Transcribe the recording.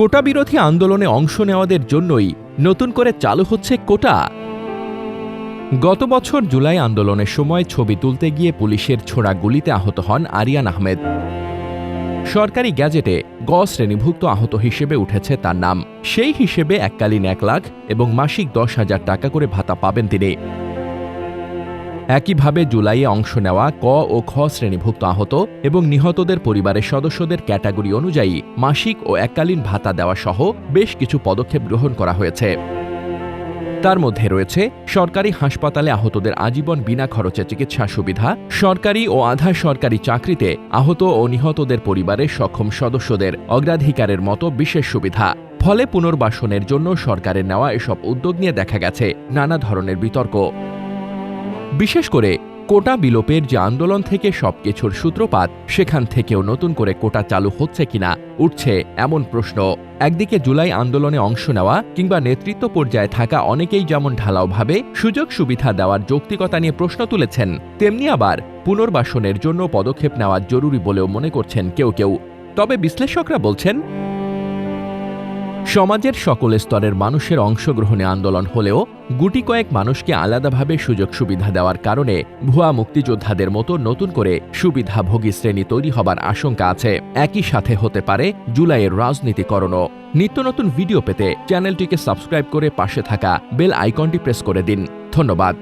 কোটা বিরোধী আন্দোলনে অংশ নেওয়াদের জন্যই নতুন করে চালু হচ্ছে কোটা। গত বছর জুলাই আন্দোলনের সময় ছবি তুলতে গিয়ে পুলিশের ছোড়া গুলিতে আহত হন আরিয়ান আহমেদ। সরকারি গ্যাজেটে গ শ্রেণীভুক্ত আহত হিসেবে উঠেছে তার নাম। সেই হিসেবে এককালীন এক লাখ এবং মাসিক দশ হাজার টাকা করে ভাতা পাবেন তিনি। একইভাবে জুলাইয়ে অংশ নেওয়া ক ও খ শ্রেণীভুক্ত আহত এবং নিহতদের পরিবারের সদস্যদের ক্যাটাগরি অনুযায়ী মাসিক ও এককালীন ভাতা দেওয়া সহ বেশ কিছু পদক্ষেপ গ্রহণ করা হয়েছে। তার মধ্যে রয়েছে সরকারি হাসপাতালে আহতদের আজীবন বিনা খরচে চিকিৎসা সুবিধা, সরকারি ও আধা সরকারি চাকরিতে আহত ও নিহতদের পরিবারের সক্ষম সদস্যদের অগ্রাধিকারের মতো বিশেষ সুবিধা। ফলে পুনর্বাসনের জন্য সরকারের নেওয়া এসব উদ্যোগ নিয়ে দেখা গেছে নানা ধরনের বিতর্ক। বিশেষ করে কোটা বিলোপের যে আন্দোলন থেকে সবকিছুর সূত্রপাত, সেখান থেকেও নতুন করে কোটা চালু হচ্ছে কিনা উঠছে এমন প্রশ্ন। একদিকে জুলাই আন্দোলনে অংশ নেওয়া কিংবা নেতৃত্ব পর্যায়ে থাকা অনেকেই যেমন ঢালাওভাবে সুযোগ সুবিধা দেওয়ার যৌক্তিকতা নিয়ে প্রশ্ন তুলেছেন, তেমনি আবার পুনর্বাসনের জন্য পদক্ষেপ নেওয়া জরুরি বলেও মনে করছেন কেউ কেউ। তবে বিশ্লেষকরা বলছেন সমাজের সকল স্তরের মানুষের অংশগ্রহণে আন্দোলন হলেও গুটি কয়েক মানুষকে আলাদাভাবে সুযোগ সুবিধা দেওয়ার কারণে ভুয়া মুক্তিযোদ্ধাদের মতো নতুন করে সুবিধাভোগী শ্রেণি তৈরি হবার আশঙ্কা আছে। একই সাথে হতে পারে জুলাইয়ের রাজনীতিকরণও। নিত্য নতুন ভিডিও পেতে চ্যানেলটিকে সাবস্ক্রাইব করে পাশে থাকা বেল আইকনটি প্রেস করে দিন। ধন্যবাদ।